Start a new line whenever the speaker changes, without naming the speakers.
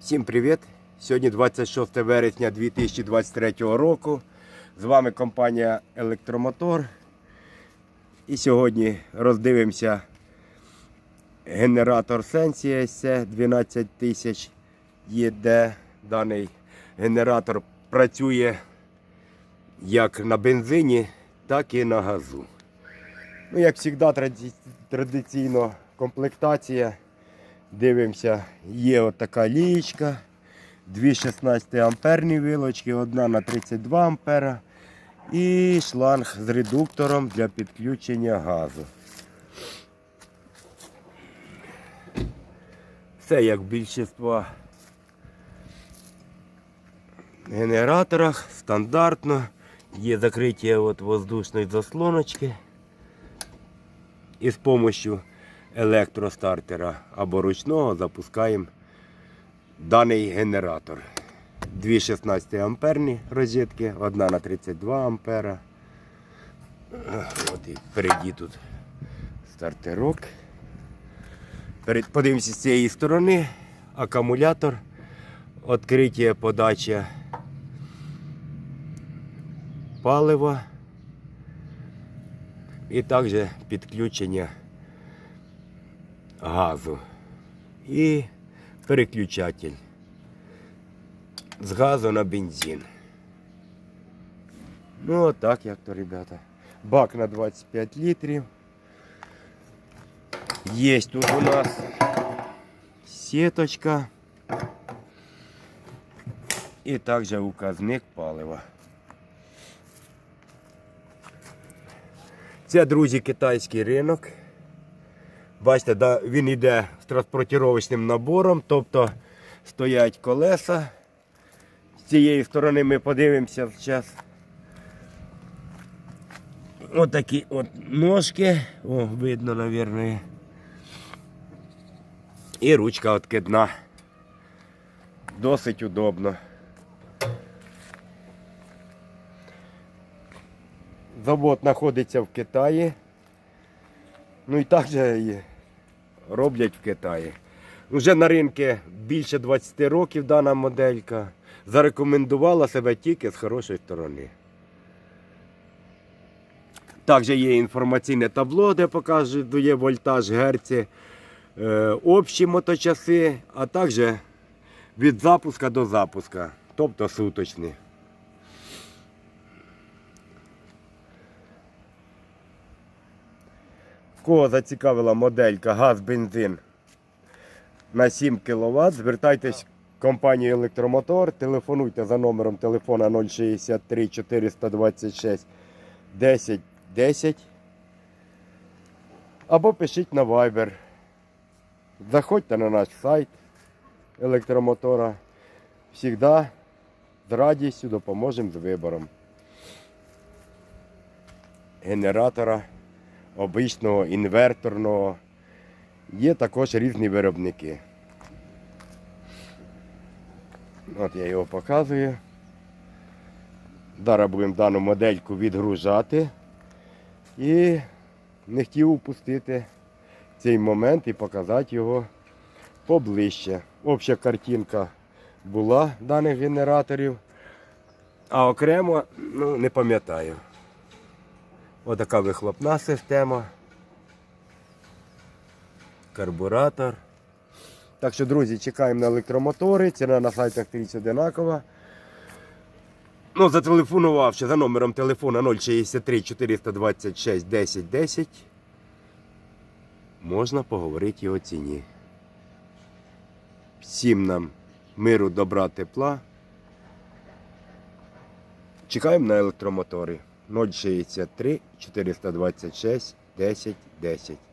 Всім привіт! Сьогодні 26 вересня 2023 року. З вами компанія Електромотор. І сьогодні роздивимося генератор Sensia SC 12000 ЄД. Даний генератор працює як на бензині, так і на газу. Ну, як завжди, традиційно комплектація. Дивимося, є отака лієчка, дві 16 амперні вилочки, одна на 32 ампера і шланг з редуктором для підключення газу. Все як в більшинства генераторах, стандартно. Є закриття от воздушної заслоночки. І з допомогою електростартера або ручного запускаємо даний генератор. Дві 16 амперні розетки, одна на 32 ампера. От і впереді тут стартерок. Подивимося з цієї сторони. Акумулятор, відкриття подача палива і також підключення газу і переключатель з газу на бензин. Ну, отак як то, ребята. Бак на 25 літрів. Є тут у нас сіточка. І також указник палива. Це, друзі, китайський ринок. Бачите, да, він йде з транспортировочним набором, тобто стоять колеса. З цієї сторони ми подивимося зараз. Ось такі от ножки. О, видно, мабуть. І ручка откидна. Досить удобно. Завод знаходиться в Китаї. Ну і також і роблять в Китаї. Уже на ринку більше 20 років дана моделька. Зарекомендувала себе тільки з хорошої сторони. Також є інформаційне табло, де показує вольтаж герці, е, общі моточаси, а також від запуска до запуска, тобто суточні. Кого зацікавила моделька газ-бензин на 7 кВт, звертайтесь в компанію Електромотор, телефонуйте за номером телефона 063 426 10 10 або пишіть на Viber. Заходьте на наш сайт електромотора. Всігда з радістю допоможемо з вибором генератора обичного, інверторного. Є також різні виробники. От я його показую. Зараз будемо дану модельку відгружати. І не хотів упустити цей момент і показати його поближче. Обща картинка була даних генераторів, а окремо ну, не пам'ятаю. Отака вихлопна система. Карбуратор. Так що, друзі, чекаємо на електромотори. Ціна на сайтах трісь одинакова. Ну, зателефонувавши за номером телефона 063 426 10 10, можна поговорити о ціні. Всім нам миру, добра, тепла. Чекаємо на електромотори 063 426 10 10.